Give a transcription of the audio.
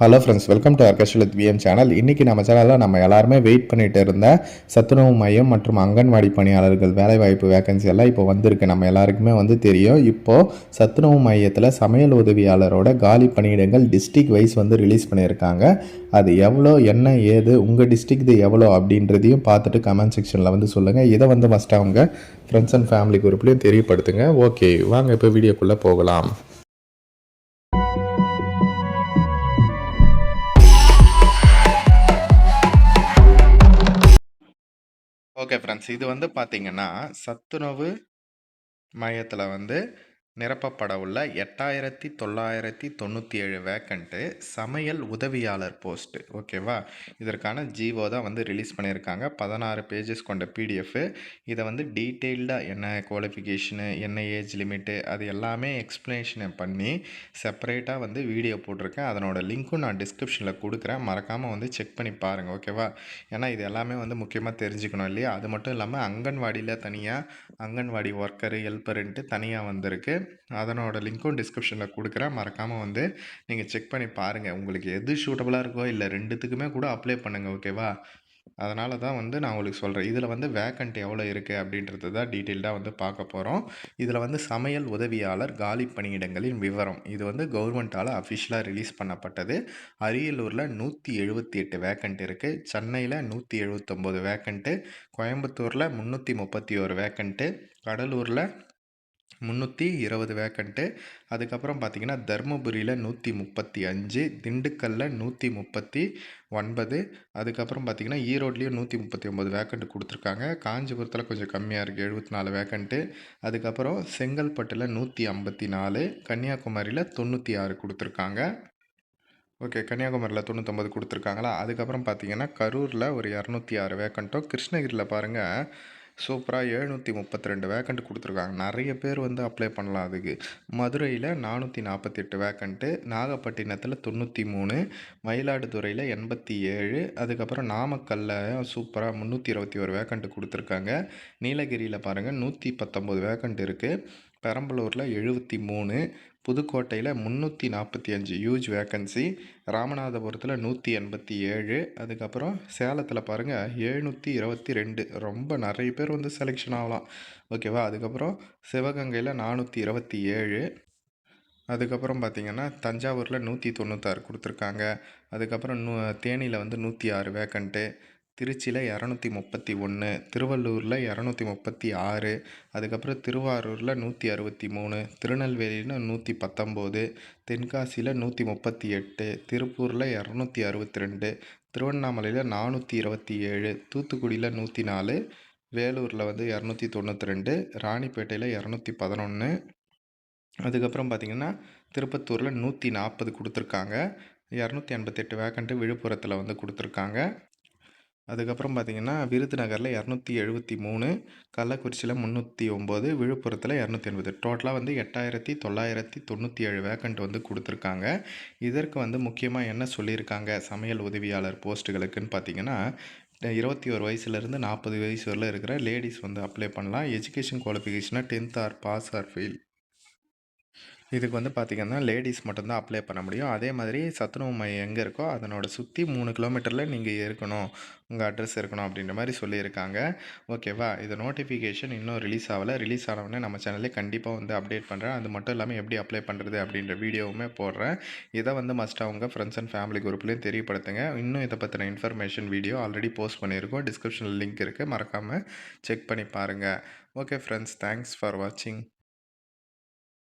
Hello friends welcome to அர்கஷல் VM channel இன்றைக்கி நம்ம சேனலில் நம்ம எல்லாருமே வெயிட் பண்ணிகிட்டு இருந்த சத்துணவு மையம் மற்றும் அங்கன்வாடி பணியாளர்கள் வேலைவாய்ப்பு வேகன்சி எல்லாம் இப்போ வந்திருக்கு. நம்ம எல்லாருக்குமே வந்து தெரியும். இப்போது சத்துணவு மையத்தில் சமையல் உதவியாளரோட காலி பணியிடங்கள் டிஸ்ட்ரிக்ட் வைஸ் வந்து ரிலீஸ் பண்ணியிருக்காங்க. அது எவ்வளோ என்ன ஏது உங்கள் டிஸ்ட்ரிக்ட் எவ்வளோ அப்படின்றதையும் பார்த்துட்டு கமெண்ட் செக்ஷனில் வந்து சொல்லுங்கள் இதை வந்து ஃபஸ்ட்டு அவங்க ஃப்ரெண்ட்ஸ் அண்ட் ஃபேமிலி குரூப்லேயும் தெரியப்படுத்துங்க. ஓகே வாங்க இப்போ வீடியோக்குள்ளே போகலாம். ஓகே ஃப்ரெண்ட்ஸ் இது வந்து பார்த்தீங்கன்னா சத்துணவு மையத்தில் வந்து நிரப்பப்பட உள்ள எட்டாயிரத்தி தொள்ளாயிரத்தி தொண்ணூற்றி ஏழு வேக்கண்ட்டு சமையல் உதவியாளர் போஸ்ட்டு ஓகேவா இதற்கான ஜிஓ தான் வந்து ரிலீஸ் பண்ணியிருக்காங்க. பதினாறு பேஜஸ் கொண்ட பிடிஎஃப் இதை வந்து டீட்டெயில்டாக என்ன குவாலிஃபிகேஷனு என்ன ஏஜ் லிமிட்டு அது எல்லாமே எக்ஸ்ப்ளனேஷனை பண்ணி செப்பரேட்டாக வந்து வீடியோ போட்டிருக்கேன். அதனோட லிங்க்கும் நான் டிஸ்கிரிப்ஷனில் கொடுக்குறேன். மறக்காமல் வந்து செக் பண்ணி பாருங்கள் ஓகேவா ஏன்னா இது எல்லாமே வந்து முக்கியமாக தெரிஞ்சுக்கணும் இல்லையா? அது மட்டும் இல்லாமல் அங்கன்வாடியில் தனியாக அங்கன்வாடி ஒர்க்கரு ஹெல்ப்பருன்ட்டு தனியாக வந்திருக்கு. அதனோட லிங்க்கும் டிஸ்கிரிப்ஷனில் கொடுக்குறேன். மறக்காமல் வந்து நீங்கள் செக் பண்ணி பாருங்கள் உங்களுக்கு எது சூட்டபுளாக இருக்கோ இல்லை ரெண்டுத்துக்குமே கூட அப்ளை பண்ணுங்கள் ஓகேவா அதனால தான் வந்து நான் உங்களுக்கு சொல்கிறேன் இதில் வந்து வேக்கண்ட் எவ்வளோ இருக்குது அப்படின்றது தான் டீட்டெயில்டாக வந்து பார்க்க போகிறோம் இதில் வந்து சமையல் உதவியாளர் காலி பணியிடங்களின் விவரம். இது வந்து கவர்மெண்ட்டால் அஃபிஷியலாக ரிலீஸ் பண்ணப்பட்டது. அரியலூரில் நூற்றி எழுபத்தி எட்டு வேக்கண்ட் இருக்குது சென்னையில் நூற்றி எழுபத்தொம்போது வேக்கண்ட்டு கோயம்புத்தூரில் முந்நூற்றி முப்பத்தி ஒரு வேக்கண்ட்டு கடலூரில் முந்நூற்றி இருபது வேக்கண்ட்டு. அதுக்கப்புறம் பார்த்திங்கன்னா தருமபுரியில் நூற்றி முப்பத்தி அஞ்சு திண்டுக்கல்லில் நூற்றி முப்பத்தி ஒன்பது அதுக்கப்புறம் பார்த்திங்கன்னா ஈரோட்லேயும் நூற்றி முப்பத்தி ஒம்பது வேக்கண்ட்டு கொடுத்துருக்காங்க. காஞ்சிபுரத்தில் கொஞ்சம் கம்மியாக இருக்குது எழுபத்தி நாலு வேக்கண்ட்டு. அதுக்கப்புறம் செங்கல்பட்டில் நூற்றி ஐம்பத்தி நாலு கன்னியாகுமரியில் தொண்ணூற்றி ஆறு கொடுத்துருக்காங்க. ஓகே கன்னியாகுமரியில் தொண்ணூற்றொம்பது கொடுத்துருக்காங்களா? அதுக்கப்புறம் பார்த்தீங்கன்னா கரூரில் ஒரு இரநூத்தி ஆறு வேக்கண்ட்டும் கிருஷ்ணகிரியில் பாருங்கள் சூப்பராக எழுநூற்றி முப்பத்தி ரெண்டு வேக்கண்ட் கொடுத்துருக்காங்க. நிறைய பேர் வந்து அப்ளை பண்ணலாம் அதுக்கு. மதுரையில் நானூற்றி நாற்பத்தெட்டு வேக்கண்ட்டு நாகப்பட்டினத்தில் தொண்ணூற்றி மூணு மயிலாடுதுறையில் எண்பத்தி ஏழு அதுக்கப்புறம் நாமக்கல்லில் சூப்பராக முந்நூற்றி இருபத்தி ஒரு வேக்கண்ட்டு கொடுத்துருக்காங்க. நீலகிரியில் பாருங்கள் நூற்றி பத்தொம்போது வேக்கண்ட் இருக்குது பெரம்பலூரில் எழுபத்தி மூணு புதுக்கோட்டையில் முந்நூற்றி நாற்பத்தி அஞ்சு யூஜ் வேக்கன்சி ராமநாதபுரத்தில் நூற்றி எண்பத்தி ஏழு அதுக்கப்புறம் சேலத்தில் பாருங்கள் எழுநூற்றி இருபத்தி ரெண்டு. ரொம்ப நிறைய பேர் வந்து செலெக்ஷன் ஆகலாம். ஓகேவா அதுக்கப்புறம் சிவகங்கையில் நானூற்றி இருபத்தி ஏழு. அதுக்கப்புறம் பார்த்திங்கன்னா தஞ்சாவூரில் நூற்றி தொண்ணூத்தாறு கொடுத்துருக்காங்க. அதுக்கப்புறம் நூ தேனியில் வந்து நூற்றி ஆறு வேக்கண்ட்டு திருச்சியில் இரநூத்தி முப்பத்தி ஒன்று திருவள்ளூரில் இரநூத்தி முப்பத்தி ஆறு அதுக்கப்புறம் திருவாரூரில் நூற்றி அறுபத்தி மூணு திருநெல்வேலியில் நூற்றி பத்தொம்போது தென்காசியில் நூற்றி முப்பத்தி எட்டு திருப்பூரில் இரநூத்தி அறுபத்தி ரெண்டு திருவண்ணாமலையில் நானூற்றி இருபத்தி ஏழு தூத்துக்குடியில் நூற்றி நாலு வேலூரில் வந்து இரநூத்தி தொண்ணூற்றி ரெண்டு ராணிப்பேட்டையில் இரநூத்தி பதினொன்று அதுக்கப்புறம் பார்த்திங்கன்னா திருப்பத்தூரில் நூற்றி நாற்பது கொடுத்துருக்காங்க. இரநூத்தி எண்பத்தெட்டு வேக்கண்ட்டு விழுப்புரத்தில் வந்து கொடுத்துருக்காங்க. அதுக்கப்புறம் பார்த்திங்கன்னா விருதுநகரில் இரநூத்தி எழுபத்தி மூணு கள்ளக்குறிச்சியில் முந்நூற்றி ஒம்பது விழுப்புரத்தில் இரநூத்தி எண்பது. டோட்டலாக வந்து எட்டாயிரத்தி தொள்ளாயிரத்தி தொண்ணூற்றி ஏழு வேக்கண்ட் வந்து கொடுத்துருக்காங்க. இதற்கு வந்து முக்கியமாக என்ன சொல்லியிருக்காங்க சமையல் உதவியாளர் போஸ்ட்டுகளுக்குன்னு பார்த்தீங்கன்னா இருபத்தி ஒரு வயசுலேருந்து நாற்பது வயசு வரல இருக்கிற லேடிஸ் வந்து அப்ளை பண்ணலாம். Education குவாலிஃபிகேஷனாக tenth or pass or fail இதுக்கு வந்து பார்த்திங்கன்னா லேடிஸ் மட்டும்தான் அப்ளை பண்ண முடியும். அதே மாதிரி சத்துணவு மையம் எங்கே இருக்கோ அதனோட சுற்றி மூணு கிலோமீட்டரில் நீங்கள் இருக்கணும். உங்கள் அட்ரஸ் இருக்கணும் அப்படின்ற மாதிரி சொல்லியிருக்காங்க. ஓகேவா இது நோட்டிஃபிகேஷன் இன்னும் ரிலீஸ் ஆகலை. ரிலீஸ் ஆனவுடனே நம்ம சேனல்லே கண்டிப்பாக வந்து அப்டேட் பண்ணுறேன் அது மட்டும் இல்லாமல் எப்படி அப்ளை பண்ணுறது அப்படின்ற வீடியோவுமே போடுறேன். இதை வந்து மஸ்ட்டாக அவங்க ஃப்ரெண்ட்ஸ் அண்ட் ஃபேமிலி குரூப்லேயும் தெரியப்படுத்துங்க. இன்னும் இதை பற்றின இன்ஃபர்மேஷன் வீடியோ ஆல்ரெடி போஸ்ட் பண்ணியிருக்கோம். டிஸ்கிரிப்ஷனில் லிங்க் இருக்குது மறக்காமல் செக் பண்ணி பாருங்கள் ஓகே ஃப்ரெண்ட்ஸ் தேங்க்ஸ் ஃபார் வாட்சிங்